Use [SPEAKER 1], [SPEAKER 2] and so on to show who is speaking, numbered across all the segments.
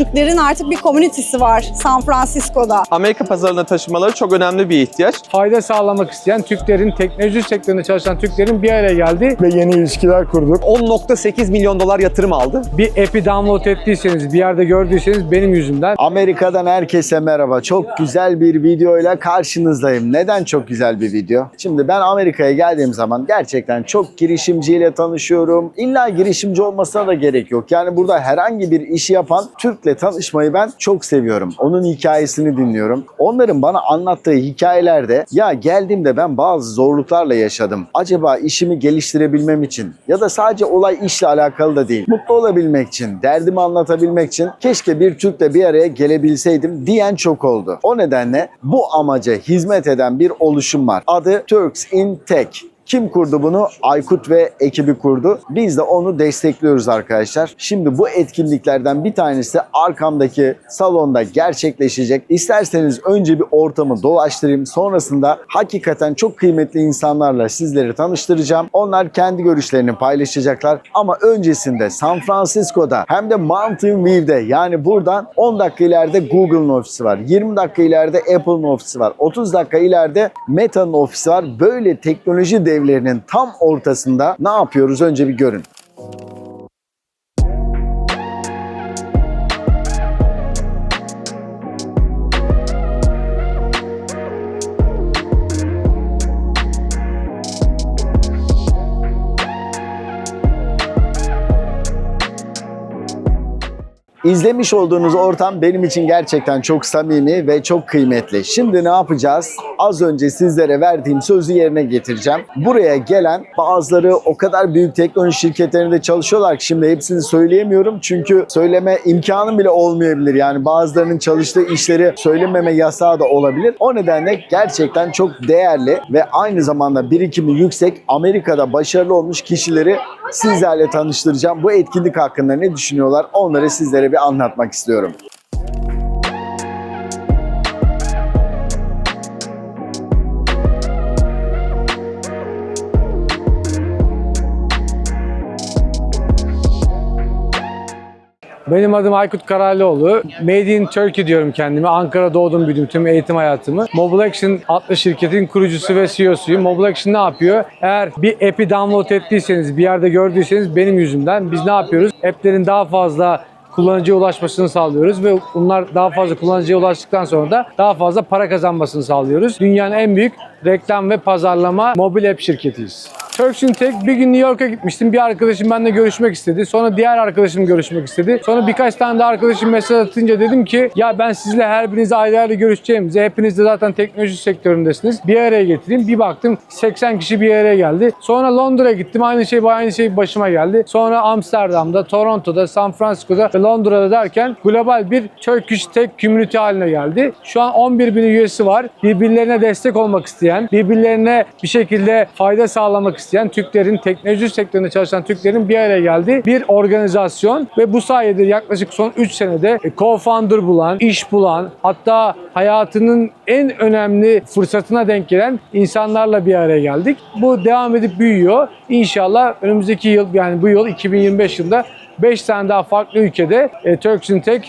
[SPEAKER 1] Türklerin artık bir komünitesi var San Francisco'da.
[SPEAKER 2] Amerika pazarına taşımaları çok önemli bir ihtiyaç.
[SPEAKER 3] fayda sağlamak isteyen Türklerin, teknoloji sektöründe çalışan Türklerin bir araya geldi.
[SPEAKER 4] ve yeni ilişkiler kurduk.
[SPEAKER 2] 10.8 milyon dolar yatırım aldı.
[SPEAKER 3] Bir app'i download ettiyseniz, bir yerde gördüyseniz benim yüzümden.
[SPEAKER 4] Amerika'dan herkese merhaba. Çok güzel bir videoyla karşınızdayım. Neden çok güzel bir video? Şimdi ben Amerika'ya geldiğim zaman gerçekten çok girişimciyle tanışıyorum. İlla girişimci olmasına da gerek yok. Yani burada herhangi bir işi yapan Türk'le tanışmayı ben çok seviyorum. Onun hikayesini dinliyorum. Onların bana anlattığı hikayelerde ya geldiğimde ben bazı zorluklarla yaşadım. Acaba işimi geliştirebilmem için ya da sadece olay işle alakalı da değil. Mutlu olabilmek için, derdimi anlatabilmek için keşke bir Türk'le bir araya gelebilseydim diyen çok oldu. O nedenle bu amaca hizmet eden bir oluşum var. Adı Turks in Tech. Kim kurdu bunu? Aykut ve ekibi kurdu. Biz de onu destekliyoruz arkadaşlar. Şimdi bu etkinliklerden bir tanesi arkamdaki salonda gerçekleşecek. İsterseniz önce bir ortamı dolaştırayım. Sonrasında hakikaten çok kıymetli insanlarla sizleri tanıştıracağım. Onlar kendi görüşlerini paylaşacaklar. Ama öncesinde San Francisco'da hem de Mountain View'de yani buradan 10 dakika ileride Google'ın ofisi var. 20 dakika ileride Apple'ın ofisi var. 30 dakika ileride Meta'nın ofisi var. Böyle teknoloji devlerinin tam ortasında ne yapıyoruz önce bir görün. İzlemiş olduğunuz ortam benim için gerçekten çok samimi ve çok kıymetli. Şimdi ne yapacağız? Az önce sizlere verdiğim sözü yerine getireceğim. Buraya gelen bazıları o kadar büyük teknoloji şirketlerinde çalışıyorlar ki şimdi hepsini söyleyemiyorum. Çünkü söyleme imkanım bile olmayabilir. Yani bazılarının çalıştığı işleri söylememe yasağı da olabilir. O nedenle gerçekten çok değerli ve aynı zamanda birikimi yüksek Amerika'da başarılı olmuş kişileri sizlerle tanıştıracağım. Bu etkinlik hakkında ne düşünüyorlar onları sizlere bir anlatmak istiyorum.
[SPEAKER 3] Benim adım Aykut Kararlıoğlu. Made in Turkey diyorum kendime. Ankara doğdum büyüdüm tüm eğitim hayatımı. Mobile Action adlı şirketin kurucusu ve CEO'suyum. Mobile Action ne yapıyor? Eğer bir app'i download ettiyseniz, bir yerde gördüyseniz benim yüzümden biz ne yapıyoruz? App'lerin daha fazla kullanıcıya ulaşmasını sağlıyoruz ve bunlar daha fazla kullanıcıya ulaştıktan sonra da daha fazla para kazanmasını sağlıyoruz. Dünyanın en büyük reklam ve pazarlama mobil app şirketiyiz. Turks in Tech bir gün New York'a gitmiştim. Bir arkadaşım benimle görüşmek istedi. Sonra diğer arkadaşım görüşmek istedi. Sonra birkaç tane de arkadaşım mesaj atınca dedim ki ya ben sizle her birinize ayrı ayrı görüşeceğimize hepiniz de zaten teknoloji sektöründesiniz. Bir araya getireyim. Bir baktım 80 kişi bir araya geldi. Sonra Londra'ya gittim. Aynı şey aynı şey başıma geldi. Sonra Amsterdam'da, Toronto'da, San Francisco'da ve Londra'da derken global bir Turkish Tech community haline geldi. Şu an 11 bin üyesi var. Birbirlerine destek olmak isteyen, birbirlerine bir şekilde fayda sağlamak isteyen Türklerin, teknoloji sektöründe çalışan Türklerin bir araya geldiği bir organizasyon ve bu sayede yaklaşık son 3 senede e, co-founder bulan, iş bulan, hatta hayatının en önemli fırsatına denk gelen insanlarla bir araya geldik. Bu devam edip büyüyor. İnşallah önümüzdeki yıl yani bu yıl 2025 yılında 5 tane daha farklı ülkede e, Turks Tech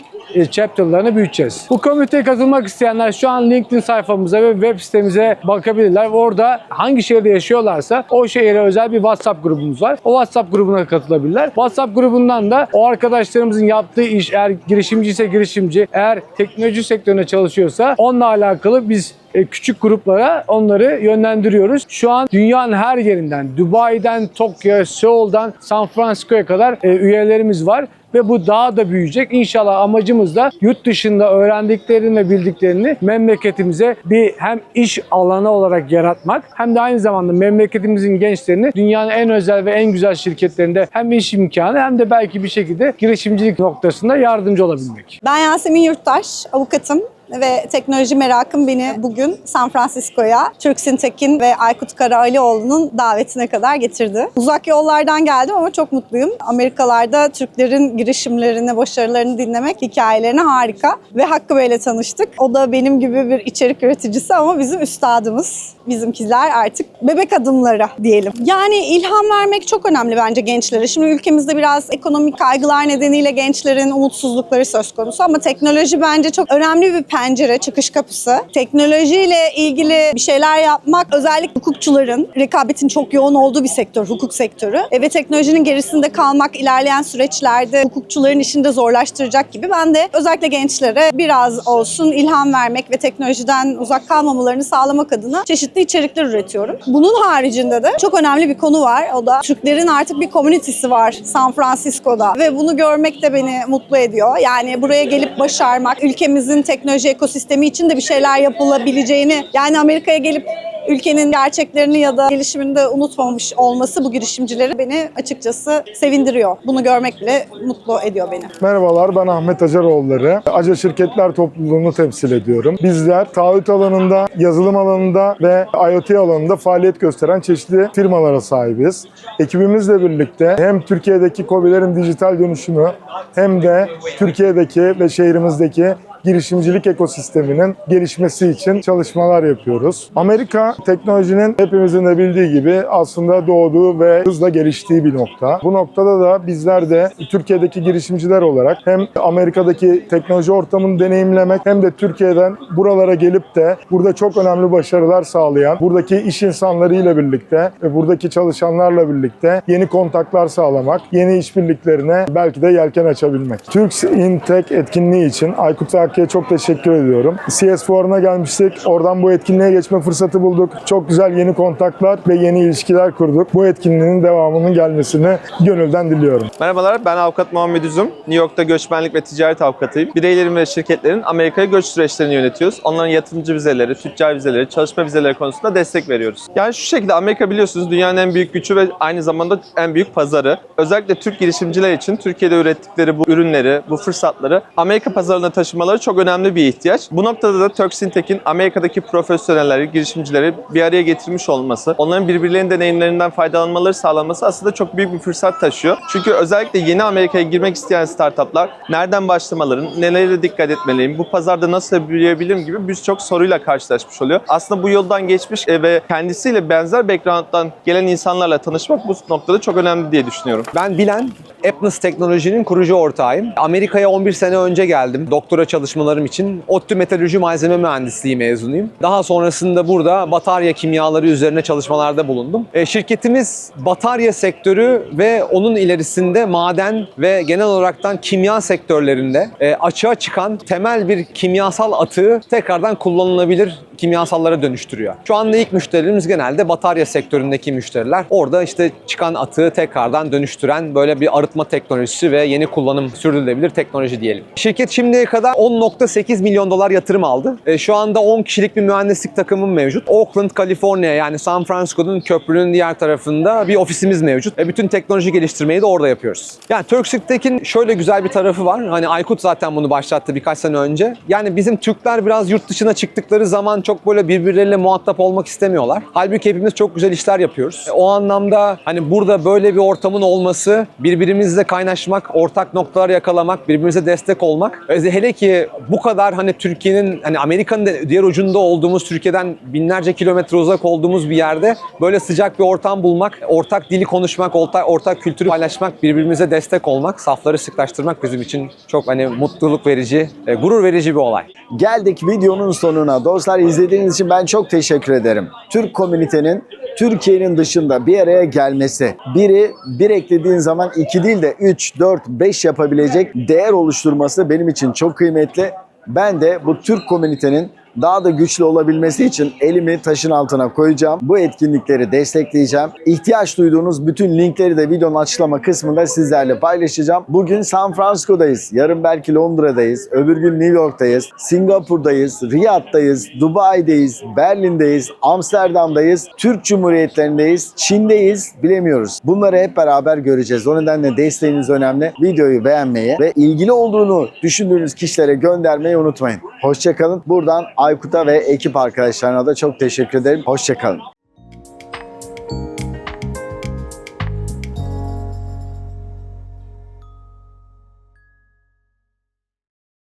[SPEAKER 3] chapter'larını büyüteceğiz. Bu komüniteye katılmak isteyenler şu an LinkedIn sayfamıza ve web sitemize bakabilirler. Orada hangi şehirde yaşıyorlarsa o şehire özel bir WhatsApp grubumuz var. O WhatsApp grubuna katılabilirler. WhatsApp grubundan da o arkadaşlarımızın yaptığı iş eğer girişimci ise girişimci, eğer teknoloji sektöründe çalışıyorsa onunla alakalı biz e, küçük gruplara onları yönlendiriyoruz. Şu an dünyanın her yerinden, Dubai'den, Tokyo, Seul'dan, San Francisco'ya kadar e, üyelerimiz var ve bu daha da büyüyecek. İnşallah amacımız da yurt dışında öğrendiklerini ve bildiklerini memleketimize bir hem iş alanı olarak yaratmak hem de aynı zamanda memleketimizin gençlerini dünyanın en özel ve en güzel şirketlerinde hem iş imkanı hem de belki bir şekilde girişimcilik noktasında yardımcı olabilmek.
[SPEAKER 1] Ben Yasemin Yurttaş, avukatım. Ve teknoloji merakım beni bugün San Francisco'ya Türk Sintek'in ve Aykut Karaalioğlu'nun davetine kadar getirdi. Uzak yollardan geldim ama çok mutluyum. Amerikalarda Türklerin girişimlerini, başarılarını dinlemek, hikayelerini harika. Ve Hakkı Bey'le tanıştık. O da benim gibi bir içerik üreticisi ama bizim üstadımız. Bizimkiler artık bebek adımları diyelim. Yani ilham vermek çok önemli bence gençlere. Şimdi ülkemizde biraz ekonomik kaygılar nedeniyle gençlerin umutsuzlukları söz konusu ama teknoloji bence çok önemli bir pencere, çıkış kapısı. Teknolojiyle ilgili bir şeyler yapmak özellikle hukukçuların rekabetin çok yoğun olduğu bir sektör, hukuk sektörü. E, ve teknolojinin gerisinde kalmak ilerleyen süreçlerde hukukçuların işini de zorlaştıracak gibi. Ben de özellikle gençlere biraz olsun ilham vermek ve teknolojiden uzak kalmamalarını sağlamak adına çeşitli içerikler üretiyorum. Bunun haricinde de çok önemli bir konu var. O da Türklerin artık bir komünitesi var San Francisco'da ve bunu görmek de beni mutlu ediyor. Yani buraya gelip başarmak, ülkemizin teknoloji ekosistemi için de bir şeyler yapılabileceğini, yani Amerika'ya gelip ülkenin gerçeklerini ya da gelişimini de unutmamış olması bu girişimcileri beni açıkçası sevindiriyor. Bunu görmek bile mutlu ediyor beni.
[SPEAKER 5] Merhabalar ben Ahmet Acaroğulları. Aca Şirketler Topluluğunu temsil ediyorum. Bizler taahhüt alanında, yazılım alanında ve IoT alanında faaliyet gösteren çeşitli firmalara sahibiz. Ekibimizle birlikte hem Türkiye'deki COBİ'lerin dijital dönüşümü hem de Türkiye'deki ve şehrimizdeki girişimcilik ekosisteminin gelişmesi için çalışmalar yapıyoruz. Amerika teknolojinin hepimizin de bildiği gibi aslında doğduğu ve hızla geliştiği bir nokta. Bu noktada da bizler de Türkiye'deki girişimciler olarak hem Amerika'daki teknoloji ortamını deneyimlemek hem de Türkiye'den buralara gelip de burada çok önemli başarılar sağlayan, buradaki iş insanlarıyla birlikte ve buradaki çalışanlarla birlikte yeni kontaklar sağlamak, yeni işbirliklerine belki de yelken açabilmek. Türk Intech etkinliği için Aykut ve Hakkı'ya çok teşekkür ediyorum. CS Fuarı'na gelmiştik. Oradan bu etkinliğe geçme fırsatı bulduk. Çok güzel yeni kontaklar ve yeni ilişkiler kurduk. Bu etkinliğin devamının gelmesini gönülden diliyorum.
[SPEAKER 2] Merhabalar, ben avukat Muhammed Üzüm. New York'ta göçmenlik ve ticaret avukatıyım. Bireylerin ve şirketlerin Amerika'ya göç süreçlerini yönetiyoruz. Onların yatırımcı vizeleri, tüccar vizeleri, çalışma vizeleri konusunda destek veriyoruz. Yani şu şekilde Amerika biliyorsunuz dünyanın en büyük gücü ve aynı zamanda en büyük pazarı. Özellikle Türk girişimciler için Türkiye'de ürettikleri bu ürünleri, bu fırsatları Amerika pazarına taşımaları çok önemli bir ihtiyaç. Bu noktada da Turk Syntech'in Amerika'daki profesyonelleri, girişimcileri bir araya getirmiş olması, onların birbirlerinin deneyimlerinden faydalanmaları sağlanması aslında çok büyük bir fırsat taşıyor. Çünkü özellikle yeni Amerika'ya girmek isteyen startuplar nereden başlamaların, nelere dikkat etmeliyim, bu pazarda nasıl büyüyebilirim gibi birçok soruyla karşılaşmış oluyor. Aslında bu yoldan geçmiş e, ve kendisiyle benzer background'dan gelen insanlarla tanışmak bu noktada çok önemli diye düşünüyorum.
[SPEAKER 6] Ben Bilen, Appness Teknoloji'nin kurucu ortağıyım. Amerika'ya 11 sene önce geldim doktora çalışmalarım için. ODTÜ Metalürji Malzeme Mühendisliği mezunuyum. Daha sonrasında burada batarya kimyaları üzerine çalışmalarda bulundum. E, şirketimiz batarya sektörü ve onun ilerisinde maden ve genel olaraktan kimya sektörlerinde e, açığa çıkan temel bir kimyasal atığı tekrardan kullanılabilir kimyasallara dönüştürüyor. Şu anda ilk müşterilerimiz genelde batarya sektöründeki müşteriler. Orada işte çıkan atığı tekrardan dönüştüren böyle bir arıtma teknolojisi ve yeni kullanım sürdürülebilir teknoloji diyelim. Şirket şimdiye kadar 10.8 milyon dolar yatırım aldı. E, şu anda 10 kişilik bir mühendislik takımım mevcut. Oakland, Kaliforniya yani San Francisco'nun köprünün diğer tarafında bir ofisimiz mevcut. E, bütün teknoloji geliştirmeyi de orada yapıyoruz. Yani Turkcell'tekin şöyle güzel bir tarafı var. Hani Aykut zaten bunu başlattı birkaç sene önce. Yani bizim Türkler biraz yurt dışına çıktıkları zaman çok böyle birbirleriyle muhatap olmak istemiyorlar. Halbuki hepimiz çok güzel işler yapıyoruz. E, O anlamda hani burada böyle bir ortamın olması, birbirimizle kaynaşmak, ortak noktalar yakalamak, birbirimize destek olmak. E, Hele ki bu kadar hani Türkiye'nin hani Amerika'nın diğer ucunda olduğumuz Türkiye'den binlerce kilometre uzak olduğumuz bir yerde böyle sıcak bir ortam bulmak, ortak dili konuşmak, ortak, ortak kültürü paylaşmak, birbirimize destek olmak, safları sıklaştırmak bizim için çok hani mutluluk verici, e, gurur verici bir olay.
[SPEAKER 4] Geldik videonun sonuna. Dostlar izlediğiniz için ben çok teşekkür ederim. Türk komünitenin Türkiye'nin dışında bir araya gelmesi. Biri bir eklediğin zaman iki değil de 3, 4, 5 yapabilecek değer oluşturması benim için çok kıymetli. Ben de bu Türk komünitenin daha da güçlü olabilmesi için elimi taşın altına koyacağım. Bu etkinlikleri destekleyeceğim. İhtiyaç duyduğunuz bütün linkleri de videonun açıklama kısmında sizlerle paylaşacağım. Bugün San Francisco'dayız. Yarın belki Londra'dayız. Öbür gün New York'tayız. Singapur'dayız. Riyad'dayız. Dubai'deyiz. Berlin'deyiz. Amsterdam'dayız. Türk Cumhuriyetlerindeyiz. Çin'deyiz. Bilemiyoruz. Bunları hep beraber göreceğiz. O nedenle desteğiniz önemli. Videoyu beğenmeyi ve ilgili olduğunu düşündüğünüz kişilere göndermeyi unutmayın. Hoşçakalın. Buradan Aykut'a ve ekip arkadaşlarına da çok teşekkür ederim. Hoşçakalın.